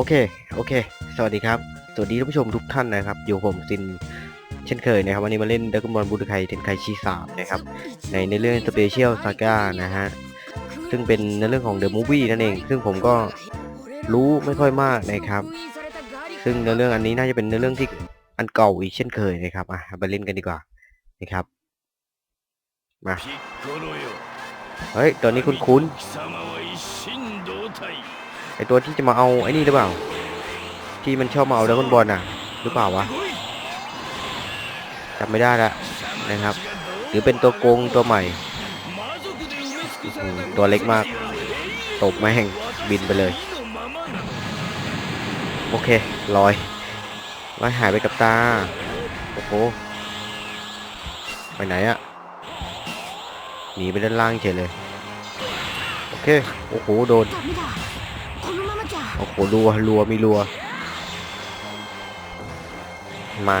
อเค โอเค สวัสดีครับ สวัสดีท่านผู้ชมทุกท่านนะครับ อยู่ผมซินเช่นเคยนะครับ วันนี้มาเล่นดักบอลบูดไคเทนไคชีสามนะครับ ในในเรื่องสเปเชียลซาก้านะฮะ ซึ่งเป็นในเรื่องของเดอะมูฟวี่นั่นเอง ซึ่งผมก็รู้ไม่ค่อยมากนะครับ ซึ่งในเรื่องอันนี้น่าจะเป็นในเรื่องที่อันเก่าอีกเช่นเคยนะครับ อะไปเล่นกันดีกว่า นะครับ มา เฮ้ยตัวนี้คุ้นๆ ไอตัวที่จะมาเอาไอ้นี่หรือเปล่า ที่มันชอบมาเอาดักบอลน่ะ หรือเปล่าวะจำไม่ได้ละนะครับ หรือเป็นตัวโกงตัวใหม่ ตัวเล็กมาก ตบแม่งบินไปเลย โอเคลอยลอยหายไปกับตา โอ้โห ไปไหนอะหนีไปด้านล่างเฉยเลย โอเค โอ้โห โดน โอ้โหรัวรัวมีรัว มา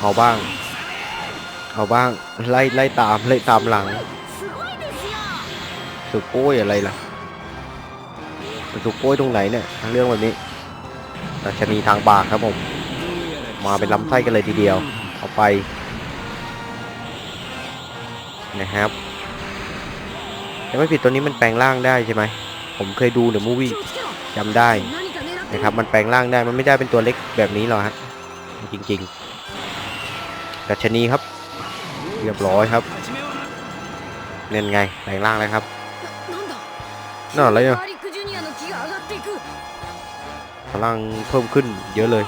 เอาบ้าง เอาบ้าง ไล่ไล่ตามไล่ตามหลัง สุโป้ยอะไรล่ะสุโป้ยตรงไหนเนี่ยทางเรื่องแบบนี้ราชนีทางปากครับผม มาเป็นลำไส้กันเลยทีเดียว เอาไป นะครับยังไม่ผิดตัวนี้มันแปลงร่างได้ใช่ไหม ผมเคยดูเดอะมูวี่ จำได้นะครับ มันแปลงร่างได้มันไม่ได้เป็นตัวเล็กแบบนี้หรอกฮะจริงๆดัชนีครับ เรียบร้อยครับเน่นไงแปลงร่างเลยครับน่าอะไรเนี่ยพลังเพิ่มขึ้นเยอะเลย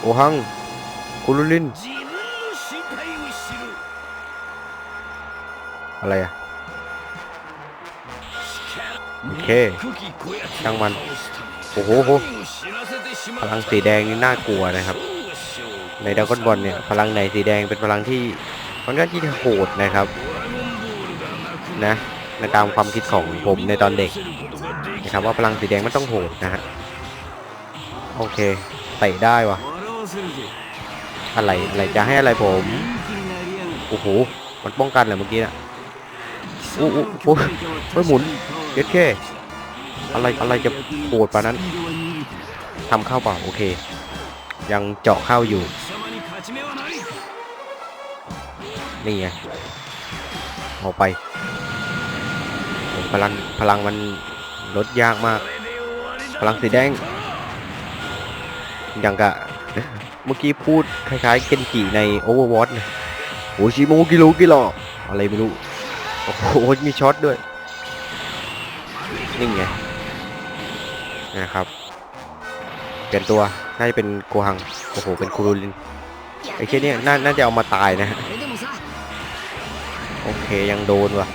โอฮังคุรุลินอะไรอะ โอเคช่างมัน โอ้โหพลังสีแดงนี่น่ากลัวนะครับ ในดราก้อนบอลเนี่ยพลังไหนสีแดงเป็นพลังที่ค่อนข้างที่โหดนะครับ นะในตามความคิดของผมในตอนเด็กนะครับว่าพลังสีแดงมันต้องโหดนะฮะโอเคเตะได้วะอะไรอะไรจะให้อะไรผมโอ้โหมันป้องกันเหรอเมื่อกี้น่ะอู้อู้อู้เฮ้ยหมุน เย็ดแค่อะไรอะไรจะโหดปานนั้นทำเข้าเปล่าโอเค ยังเจาะเข้าอยู่ นี่ไงเอาไปพลังพลังมันลดยากมาก พลังสีแดง อย่างกะ เมื่อกี้พูดคล้ายๆเคนจิใน Overwatch โอชิโมกิโลกิโลอะไรไม่รู้ โอ้โหมีช็อตด้วย นี่งไงนะครับเปลี่ยนตัวน่าจะเป็นโกหังโอ้โหเป็นคูรูลินไอ้เคสนี้น่าน่าจะเอามาตายนะฮะโอเคยังโดนวะ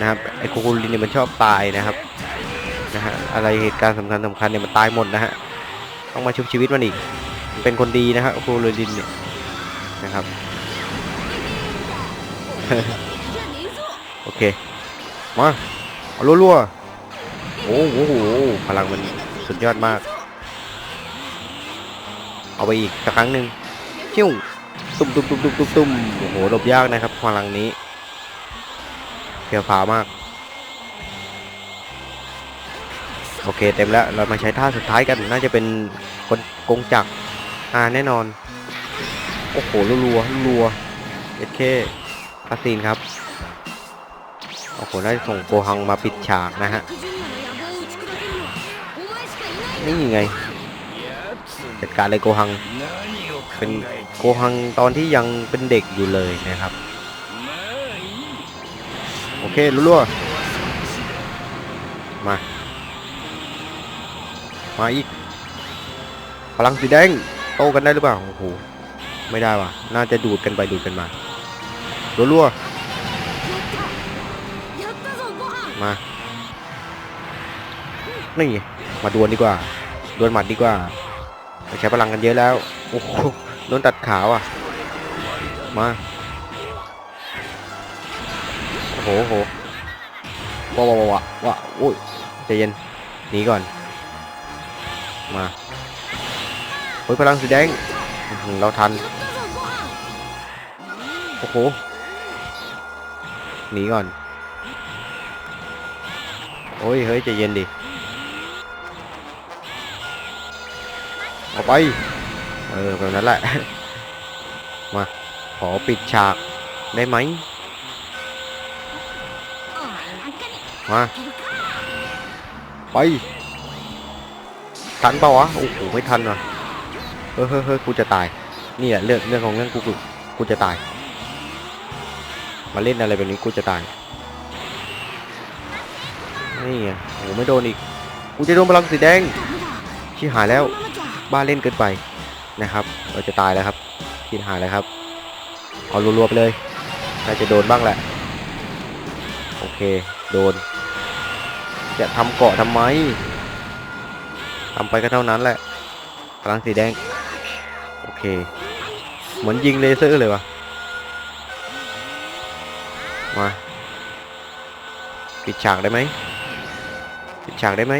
นะครับไอ้คูรูลินเนี่ยมันชอบตายนะครับนะฮะอะไรเหตุการณ์สำคัญสำคัญเนี่ยมันตายหมดนะฮะต้องมาชุบชีวิตมันอีกเป็นคนดีนะฮะคูรูลินเนี่ยนะครับโอเคมาเอารัวๆ โอ้โหพลังมันสุดยอดมาก เอาไปอีกสักครั้งหนึ่งชิ่วตุ้มตุ้มตุ้มตุ้มตุ้มตุ้มโอ้โหหลบยากนะครับพลังนี้เพียวฟ้ามาก โอเคเต็มแล้วเรามาใช้ท่าสุดท้ายกันน่าจะเป็นคนกงจักรอ่าแน่นอน โอ้โหรัวรัวเอเคคาซีนครับโอ้โหได้ส่งโกฮังมาปิดฉากนะฮะ นี่ยังไงจัดการเลยโกหัง เป็นโกหังตอนที่ยังเป็นเด็กอยู่เลยนะครับ โอเครั่วๆมา มาอีก พลังสีแดงโตกันได้หรือเปล่า โอ้โห ไม่ได้ว่ะ น่าจะดูดกันไปดูดกันมารั่วๆมา นี่ มาดวลดีกว่า ดวลหมัดดีกว่าใช้พลังกันเยอะแล้ว โอ้โหโดนตัดขาวอะ มา โอ้โหโหว้าวว้าวว้าโอ้ยใจเย็น หนีก่อน มาโอ้ยพลังสีแดง เราทัน โอ้โห หนีก่อน โอ้ย เฮ้ยใจเย็นดิ ข้าไป เออแบบนั้นแหละ มาขอปิดฉากได้ไหมมาไป ทันเปล่าวะ โอ้โห ไม่ทันว่ะเฮ้ยเฮ้ยกูจะตาย นี่แหละเรื่องเรื่องของเรื่องกูกูกูจะตาย มาเล่นอะไรแบบนี้กูจะตาย นี่ไงโอ้ไม่โดนอีก กูจะโดนพลังสีแดง ชิหายแล้ว บ้าเล่นเกินไปนะครับ เราจะตายแล้วครับชิหายแล้วครับ เอารัวๆไปเลยน่าจะโดนบ้างแหละ โอเค โดน จะทำเกาะทำไมทำไปก็เท่านั้นแหละพลังสีแดง โอเค เหมือนยิงเลเซอร์เลยวะมาปิดฉากได้ไหมปิดฉากได้ไหม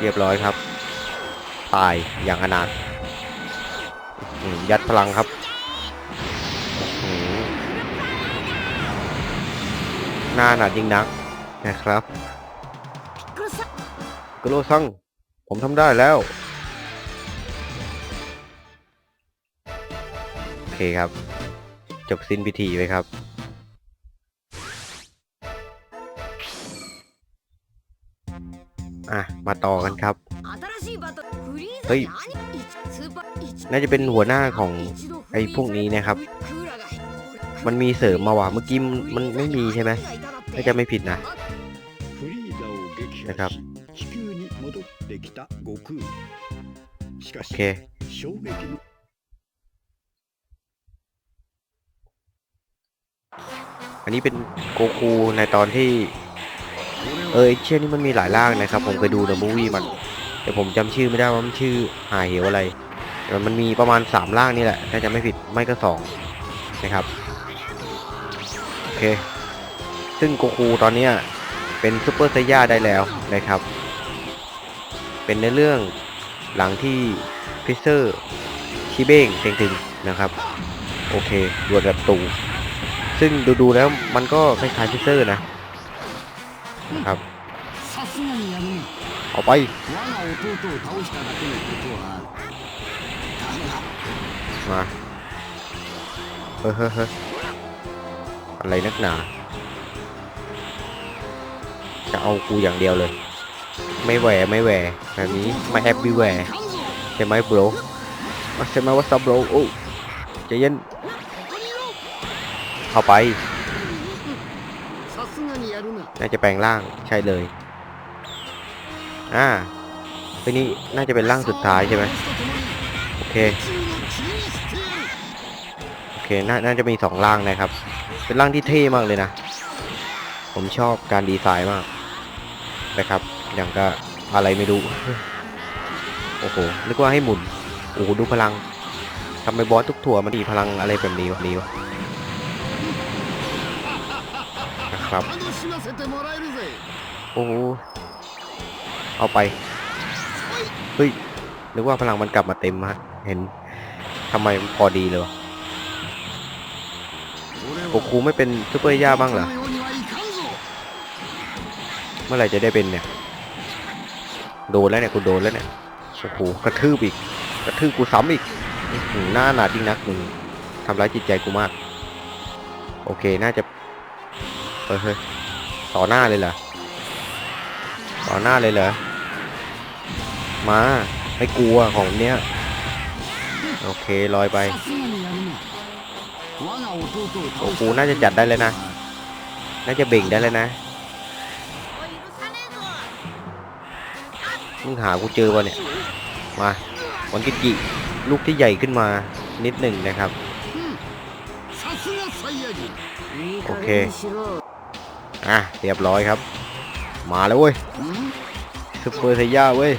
เรียบร้อยครับ ตายอย่างอนาถยัดพลังครับ หน้าหนัดยิ่งนักนะครับกโลซัง ผมทำได้แล้ว โอเคครับ จบสิ้นพิธีไหมครับ มาต่อกันครับ เฮ้ย น่าจะเป็นหัวหน้าของไอ้พวกนี้นะครับ มันมีเสริมมาว่ะ เมื่อกี้มันไม่มีใช่ไหมถ้าจะไม่ผิดนะ นะครับ โอเคอันนี้เป็นโกคูในตอนที่ เออเชี่ยนี่มันมีหลายร่างนะครับ ผมเคยดูในมูวี่มัน แต่ผมจำชื่อไม่ได้ว่ามันชื่อหายเหวอะไรแต่มันมีประมาณสามร่างนี่แหละถ้าจะไม่ผิดไม่ก็สองนะครับโอเคซึ่งโกคูตอนเนี้ยเป็นซูเปอร์ไซย่าได้แล้วนะครับ เป็นในเรื่องหลังที่ฟิเซอร์ชิเบ้งเต็งตึงนะครับ โอเคดวลแบบตูซึ่งดูๆแล้วมันก็คล้ายๆฟิเซอร์นะ ครับเอาไปมาเฮ้ยเฮ้ยเฮ้อะไรนักหนา จะเอากูอย่างเดียวเลย ไม่แหวไม่แหวแบบนี้ไม่แอบบี้แหวใช่ไหมบรใช่ไหมว่าซับบรโอ้ใจเย็นเข้าไป น่าจะแปลงร่างใช่เลย อ่าทีนี้น่าจะเป็นร่างสุดท้ายใช่ไหมโอเค โอเคน่าน่าจะมีสองร่างนะครับ เป็นร่างที่เท่มากเลยนะ ผมชอบการดีไซน์มากนะครับ อย่างก็อะไรไม่รู้ โอ้โห นึกว่าให้หมุน โอ้โห ดูพลังทำไมบอสทุกถั่วมันดีพลังอะไรแบบนี้วะนี้วะ ครับ โอ้เอาไป เฮ้ยนึกว่าพลังมันกลับมาเต็มฮะ เห็นทำไมพอดีเลยวะโกคูไม่เป็นซูเปอร์ย่าบ้างเหรอ เมื่อไหร่จะได้เป็นเนี่ย โดนแล้วเนี่ยกูโดนแล้วเนี่ย โอ้โหกระทืบอีก กระทืบกูซ้ำอีกหน้าหนาจริงนักมึงทำร้ายจิตใจกูมาก โอเค น่าจะ เฮ้ยต่อหน้าเลยเหรอต่อหน้าเลยเหรอมาไม่กลัวของเนี้ยโอเคลอยไปโอ้กูน่าจะจัดได้เลยนะ น่าจะเบ่งได้เลยนะมึงหากูเจอป่ะเนี่ย มาวันกิจิลูกที่ใหญ่ขึ้นมานิดหนึ่งนะครับ โอเค อะเรียบร้อยครับ มาแล้วเว้ยซุปเปอร์ไซย่าเว้ย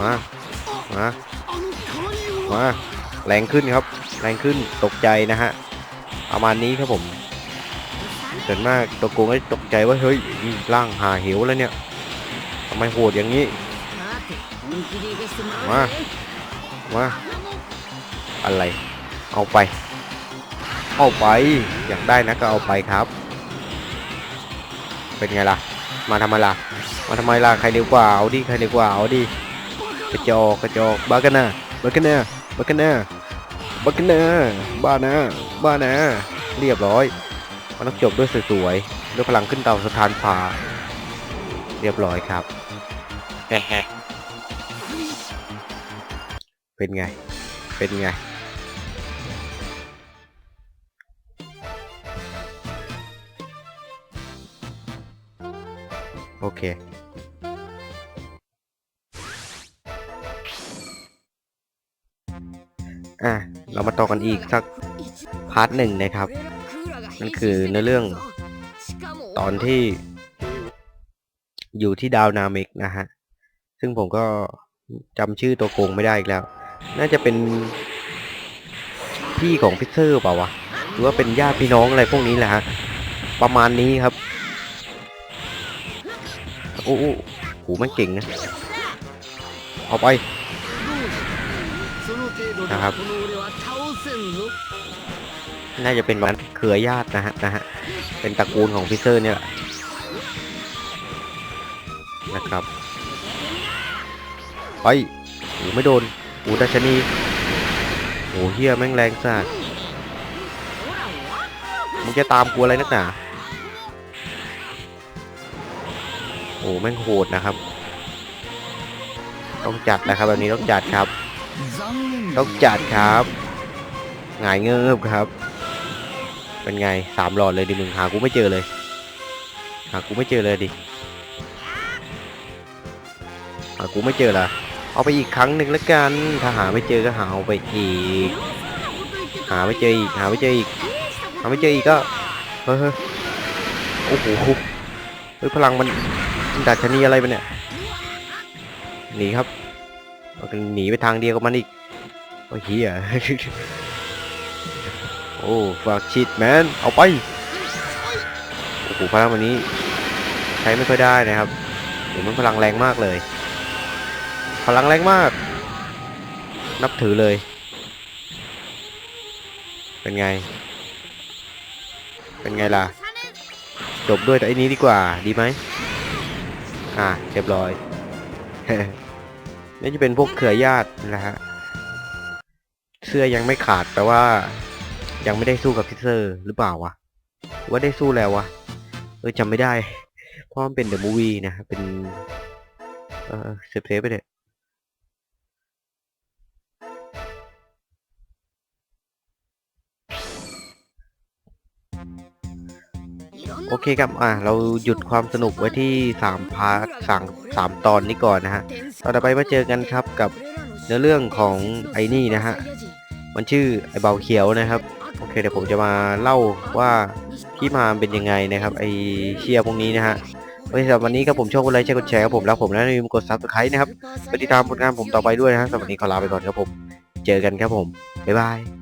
มา มา มา แรงขึ้นครับ แรงขึ้นตกใจนะฮะ ประมาณนี้ครับผมเกิดมากตัวโกงก็ตกใจว่าเฮ้ยร่างหาเหวแล้วเนี่ยทำไมโหดอย่างนี้ มา มา อะไร เอาไป เอาไป อยากได้นะก็เอาไปครับ เป็นไงล่ะ มาทำไมล่ะ มาทำไมล่ะ ใครเร็วกว่า เอาดิ ใครเร็วกว่า เอาดิ กระจอก กระจอกบากันนาบากันนาบากันนาบากันนาบ้านะ บ้านะ เรียบร้อย มันต้องจบด้วยสวยๆ ด้วยพลังขึ้นเตาสถานฟ้าเรียบร้อยครับ เป็นไง เป็นไง โอเค อะ เรามาต่อกันอีกสักพาร์ทหนึ่งนะครับ นั่นคือเนื้อเรื่องตอนที่อยู่ที่ดาวนามิกนะฮะ ซึ่งผมก็จำชื่อตัวโกงไม่ได้อีกแล้ว น่าจะเป็นพี่ของพิเซอร์เปล่าวะ หรือว่าเป็นญาติพี่น้องอะไรพวกนี้แหละฮะ ประมาณนี้ครับ โอ้โหหูมันเก่งนะเอาไปนะครับน่าจะเป็นมันเขือญาตินะฮะนะฮะเป็นตระกูลของพิเซอร์เนี่ยแหละนะครับไปโอ้ไม่โดนโอ้ดัชนีโอ้เฮียแม่งแรงสัสมึงจะตามกูอะไรนักหนา โอ้แม่งโหดนะครับ ต้องจัดนะครับแบบนี้ต้องจัดครับ ต้องจัดครับหงายเงือบครับ เป็นไงสามหลอดเลยดิมึงหากูไม่เจอเลย หากูไม่เจอเลยดิหากูไม่เจอละเอาไปอีกครั้งหนึ่งแล้วกัน ถ้าหาไม่เจอก็หาเอาไปอีก หาไม่เจออีก หาไม่เจออีก หาไม่เจออีกก็ เฮ้ยโอ้โหเฮ้ยพลังมัน ดัชนีอะไรมันเนี่ยหนีครับเอากันหนีไปทางเดียวกับมันอีกโอ้เฮียโอ้ฝากชิดแมนเอาไปโอ้โหพลังวันนี้ ใช้ไม่ค่อยได้นะครับโอ้มันพลังแรงมากเลย พลังแรงมาก นับถือเลย เป็นไง เป็นไงล่ะจบด้วยแต่อันนี้ดีกว่าดีไหม อ่าเรียบร้อย นี่จะเป็นพวกเครือญาตินะฮะ เสื้อยังไม่ขาดแปลว่า ยังไม่ได้สู้กับพิเซอร์หรือเปล่าวะ ว่าได้สู้แล้ววะ เออจำไม่ได้ เพราะมันเป็นเดอะมูวี่นะ เป็น เออเซฟเซฟไปเลย โอเคครับ อะเราหยุดความสนุกไว้ที่สามพาร์ทสามสามตอนนี้ก่อนนะฮะตอนต่อไปมาเจอกันครับกับเนื้อเรื่องของไอ้นี่นะฮะ มันชื่อไอ้เบาเขียวนะครับ โอเคเดี๋ยวผมจะมาเล่าว่าที่มาเป็นยังไงนะครับไอเชียพวกนี้นะฮะโอเคสำหรับวันนี้ครับผมชอบกดไลค์แชร์กดแชร์ครับผมแล้วผมนะอย่าลืมกดซับสไครต์นะครับไปติดตามผลงานผมต่อไปด้วยนะฮะสำหรับวันนี้ขอลาไปก่อนครับผม เจอกันครับผมบ๊ายบาย